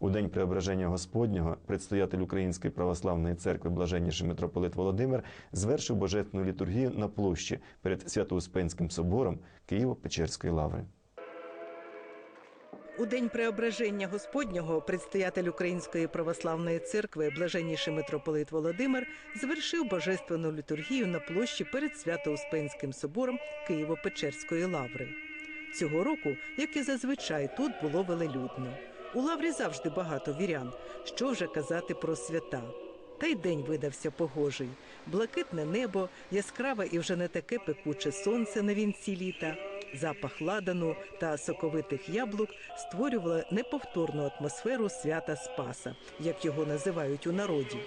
У день преображення Господнього предстоятель Української православної церкви блаженніший митрополит Володимир звершив божественну літургію на площі перед Свято-Успенським собором Києво-Печерської лаври. У день преображення Господнього предстоятель Української православної церкви, блаженніший митрополит Володимир, звершив божественну літургію на площі перед Свято-Успенським собором Києво-Печерської лаври. Цього року, як і зазвичай, тут було велелюдно. У лаврі завжди багато вірян. Що вже казати про свята? Та й день видався погожий. Блакитне небо, яскраве і вже не таке пекуче сонце на вінці літа. Запах ладану та соковитих яблук створювали неповторну атмосферу свята Спаса, як його називають у народі.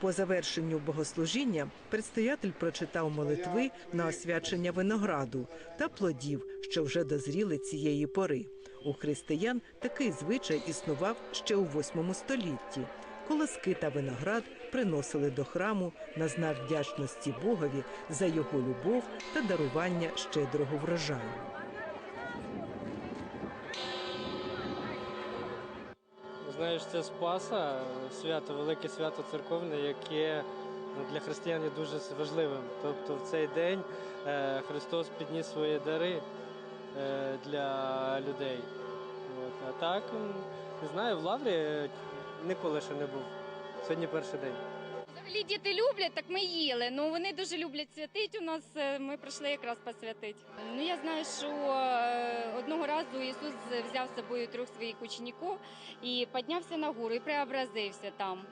По завершенню богослужіння предстоятель прочитав молитви на освячення винограду та плодів, що вже дозріли цієї пори. У християн такий звичай існував ще у VIII столітті. Колоски та виноград приносили до храму на знак вдячності Богові за його любов та дарування щедрого врожаю. Знаєш, це Спаса, свято, велике свято церковне, яке для християн є дуже важливим. Тобто в цей день е, Христос підніс свої дари е, для людей. А так, не знаю, в Лаврі е, ніколи ще не був. Сьогодні перший день. Взагалі діти люблять, так ми їли. Ну вони дуже люблять святить. У нас е, ми прийшли якраз посвятити. Ну я знаю, що е, одного разу Ісус взяв з собою трьох своїх учнів і піднявся на гору і преобразився там.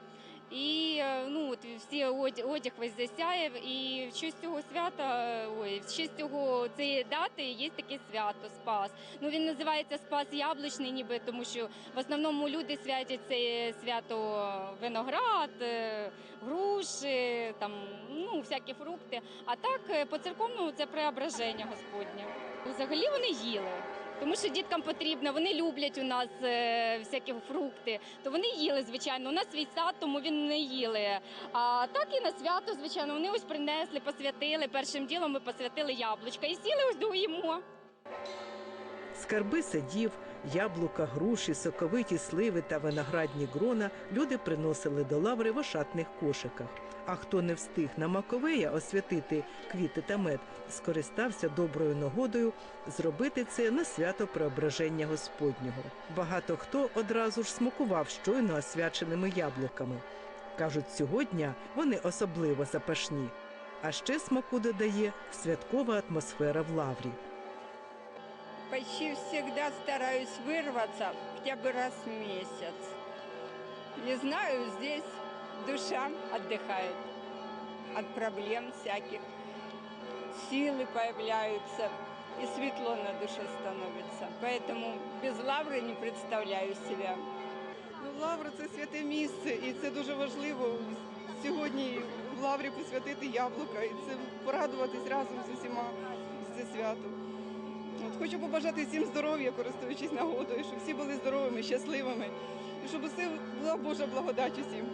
І е, ну от всі одяг, весь засяяв, і в честь цього свята, е, ой, в честь цього цієї дати є таке свято Спас. Ну він називається Спас Яблучний, ніби тому що в основному люди святять це свято виноград, е, груші, там ну всякі фрукти. А так по церковному це преображення Господнє. Взагалі вони їли. Тому що діткам потрібно, вони люблять у нас е, всякі фрукти, то вони їли, звичайно. У нас свій сад, тому він не їли. А так і на свято, звичайно, вони ось принесли, посвятили. Першим ділом ми посвятили яблучка і сіли ось доїмо. Скарби садів, яблука, груші, соковиті сливи та виноградні грона люди приносили до лаври в ошатних кошиках. А хто не встиг на Маковея освятити квіти та мед, скористався доброю нагодою зробити це на свято преображення Господнього. Багато хто одразу ж смакував щойно освяченими яблуками. Кажуть, цього дня вони особливо запашні. А ще смаку додає святкова атмосфера в лаврі. Почти всегда стараюсь вырваться хотя бы раз в месяц. Не знаю, здесь душа отдыхает от проблем всяких. Силы появляются, и светло на душе становится. Поэтому без лавры не представляю себя. Ну, Лавра це святе місце, і це дуже важливо сьогодні в лаврі посвятити яблука і це порадуватись разом з усіма з це свято. От, хочу побажати всім здоров'я, користуючись нагодою, щоб всі були здоровими, щасливими, і щоб усе була Божа благодать усім.